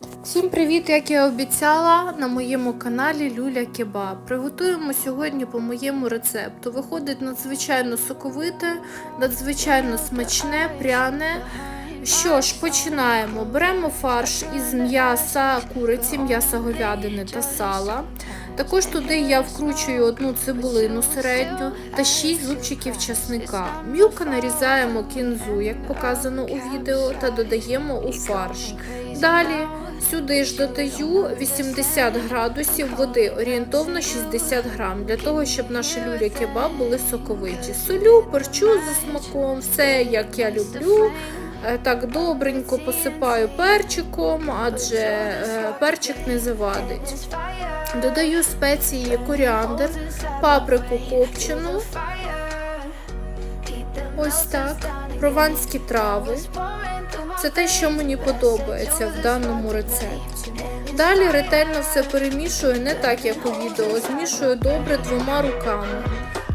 Всім привіт! Як я обіцяла на моєму каналі Люля Кебаб. Приготуємо сьогодні по моєму рецепту. Виходить надзвичайно соковите, надзвичайно смачне, пряне. Що ж, починаємо. Беремо фарш із м'яса куриці, м'яса говядини та сала. Також туди я вкручую одну цибулину середню та 6 зубчиків часника. Мілко нарізаємо кінзу, як показано у відео, та додаємо у фарш. Далі сюди ж додаю 80 градусів води, орієнтовно 60 грам, для того, щоб наші люлі кебаб були соковиті. Солю, перчу за смаком, все як я люблю. Е, Так добренько посипаю перчиком, адже е, перчик не завадить. Додаю спеції коріандр, паприку копчену, ось так, прованські трави. Це те, що мені подобається в даному рецепті. Далі ретельно все перемішую, не так як у відео, змішую добре двома руками.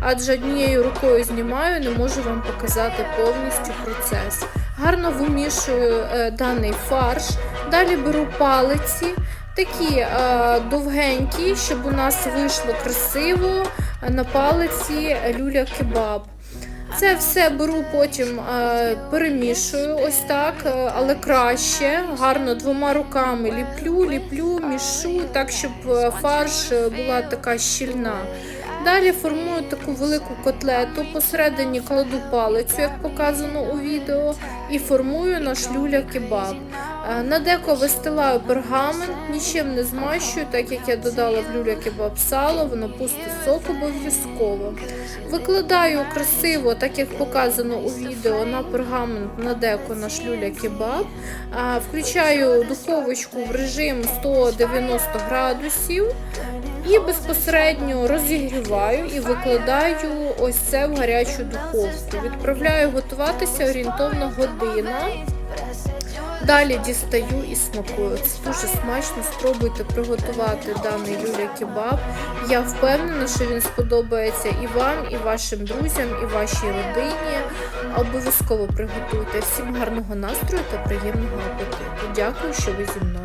Адже однією рукою знімаю, не можу вам показати повністю процес. Гарно вимішую е, даний фарш. Далі беру палиці, такі е, довгенькі, щоб у нас вийшло красиво е, на палиці люля кебаб. Це все беру потім перемішую ось так, але краще. Гарно двома руками ліплю, ліплю, мішу, так, щоб фарш була така щільна. Далі формую таку велику котлету, посередині кладу палицю, як показано у відео, і формую наш люля кебаб. Е, На деко вистилаю пергамент, нічим не змащую, так як я додала в люля кебаб сало, воно пусте сок обов'язково. Викладаю красиво, так як показано у відео, на пергамент на деко наш люля кебаб. Включаю духовочку в режим 190 градусів. І безпосередньо розігріваю і викладаю ось це в гарячу духовку. Відправляю готуватися орієнтовно година. Далі дістаю і смакую. Це дуже смачно. Спробуйте приготувати даний люля кебаб. Я впевнена, що він сподобається і вам, і вашим друзям, і вашій родині. Обов'язково приготуйте. Всім гарного настрою та приємного апетиту. Дякую, що ви зі мною.